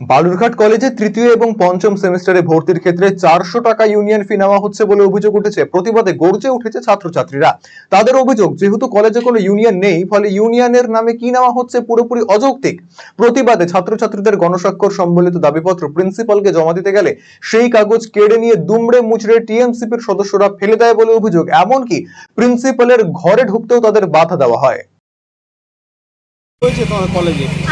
বালুরঘাট কলেজে তৃতীয় এবং পঞ্চম সেমিস্টারে ভর্তির ক্ষেত্রে চারশো টাকা ইউনিয়ন ফি নেওয়া হচ্ছে বলে অভিযোগ উঠেছে। প্রতিবাদে গর্জে উঠেছে ছাত্রছাত্রীরা। তাদের অভিযোগ, যেহেতু কলেজে কোনো ইউনিয়ন নেই, ফলে ইউনিয়নের নামে কি নেওয়া হচ্ছে পুরোপুরি অযৌক্তিক। প্রতিবাদে ছাত্রছাত্রীদের গণস্বাক্ষর সম্বলিত দাবিপত্র প্রিন্সিপালকে জমা দিতে গেলে সেই কাগজ কেড়ে নিয়ে দুমড়ে মুচড়ে টিএমসিপির সদস্যরা ফেলে দেয় বলে অভিযোগ। এমনকি প্রিন্সিপালের ঘরে ঢুকতেও তাদের বাধা দেওয়া হয়।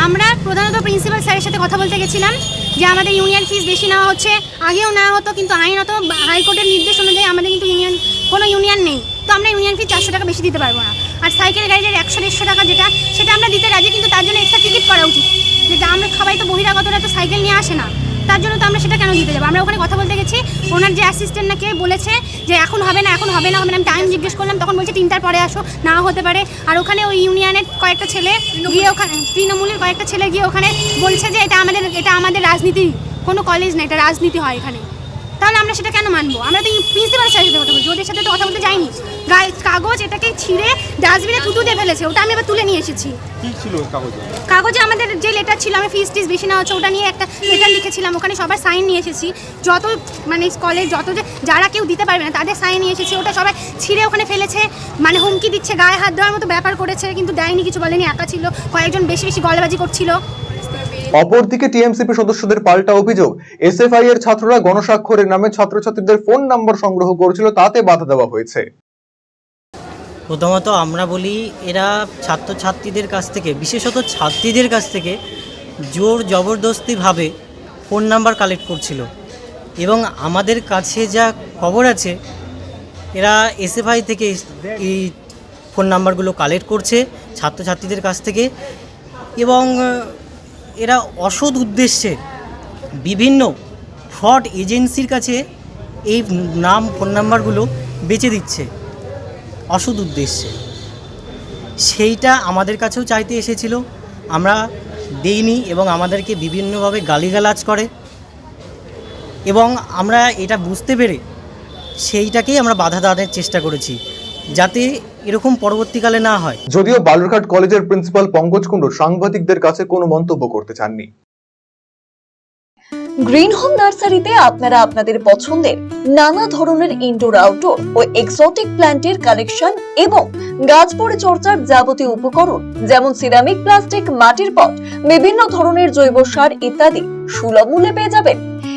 আমরা প্রধানত প্রিন্সিপাল স্যারের সাথে কথা বলতে গেছিলাম যে আমাদের ইউনিয়ন ফিস বেশি নেওয়া হচ্ছে, আগেও নেওয়া হতো, কিন্তু আইনত হাইকোর্টের নির্দেশ অনুযায়ী আমাদের কিন্তু ইউনিয়ন কোনো ইউনিয়ন নেই। তো আমরা ইউনিয়ন ফি চারশো টাকা বেশি দিতে পারব না। আর সাইকেল গাড়ির একশো দেড়শো টাকা যেটা, সেটা আমরা দিতে রাজি, কিন্তু তার জন্য এক্সট্রা টিকিট করা উচিত। যেটা আমরা সবাই তো বহিরাগতরা তো সাইকেল নিয়ে আসে না। তার জন্য তো আমরা সেটা কেন দিতে যাব? আমরা ওখানে কথা বলতে গেছি, ওনার যে অ্যাসিস্ট্যান্ট না নাকি বলেছে যে এখন হবে না, এখন হবে না হবে না, আমি টাইম জিজ্ঞেস করলাম, তখন বলছে তিনটার পরে আসো না হতে পারে। আর ওখানে ওই ইউনিয়নের কয়েকটা ছেলে গিয়ে ওখানে, তৃণমূলের কয়েকটা ছেলে গিয়ে ওখানে বলছে যে এটা আমাদের এটা আমাদের রাজনীতি, কোনো কলেজ না, এটা রাজনীতি হয় এখানে। তাহলে আমরা সেটা কেন মানবো? আমরা তো প্রিন্সিপাল স্যারের সাথে কথা বলছি ওদের সাথে তো কথা বলতে যাইনি। গায়ে কাগজ এটাকে ছিঁড়ে ডাস্টবিনে থুতু দিয়ে ফেলেছে ওটা আমি আবার তুলে নিয়ে এসেছি। কি ছিল ওই কাগজে? কাগজে আমাদের যে লেটার ছিল আমি ফিস টিস বেশি নেওয়া হচ্ছে ওটা নিয়ে একটা লেটার লিখেছিলাম ওখানে সবার সাইন নিয়ে এসেছি। যত মানে কলেজ যত যে যারা কেউ দিতে পারবে না তাদের সাইন নিয়ে এসেছি ওটা সবাই ছিঁড়ে ওখানে ফেলেছে মানে হুমকি দিচ্ছে গায়ে হাত দেওয়ার মতো ব্যাপার করেছে কিন্তু দেয়নি কিছু বলেনি একা ছিল কয়েকজন বেশি বেশি গলাবাজি করছিল। অপরদিকে টিএমসিপি সদস্যদের পাল্টা অভিযোগ। এসএফআই এর ছাত্ররা গণস্বাক্ষরের নামে ছাত্রছাত্রীদের ফোন নাম্বার সংগ্রহ করেছিল, তাতে বাধা দেওয়া হয়েছে। প্রথমত আমরা বলি, এরা ছাত্রছাত্রীদের কাছ থেকে, বিশেষত ছাত্রীদের কাছ থেকে জোর জবরদস্তিভাবে ফোন নাম্বার কালেক্ট করছিল। এবং আমাদের কাছে যা খবর আছে, এরা এসএফআই থেকে এই ফোন নাম্বারগুলো কালেক্ট করছে ছাত্রছাত্রীদের কাছ থেকে। এবং এরা অসৎ উদ্দেশ্যে বিভিন্ন ফ্রড এজেন্সির কাছে এই নাম ফোন নাম্বারগুলো বেচে দিচ্ছে। অসৎ উদ্দেশ্যে। সেইটা আমাদের কাছেও চাইতে এসেছিল। আমরা দেইনি এবং আমাদেরকে বিভিন্নভাবে গালিগালাজ করে। এবং আমরা এটা বুঝতে পেরে সেইটাকেই আমরা বাধা দেওয়ার চেষ্টা করেছি। যাতে এরকম পরবর্তীকালে না হয়। যদিও বালুরঘাট কলেজের প্রিন্সিপাল পঙ্কজ কুণ্ডু সাংবাদিকদের কাছে কোনো মন্তব্য করতে চাননি। গ্রিন হোম নার্সারিতে আপনারা আপনাদের পছন্দের নানা ধরনের ইনডোর আউটডোর ও এক্সোটিক প্ল্যান্টের কালেকশন এবং গাছ পরিচর্যার যাবতীয় উপকরণ যেমন সিরামিক প্লাস্টিক মাটির পট বিভিন্ন ধরনের জৈব সার ইত্যাদি সুলভ মূল্যে পেয়ে যাবেন।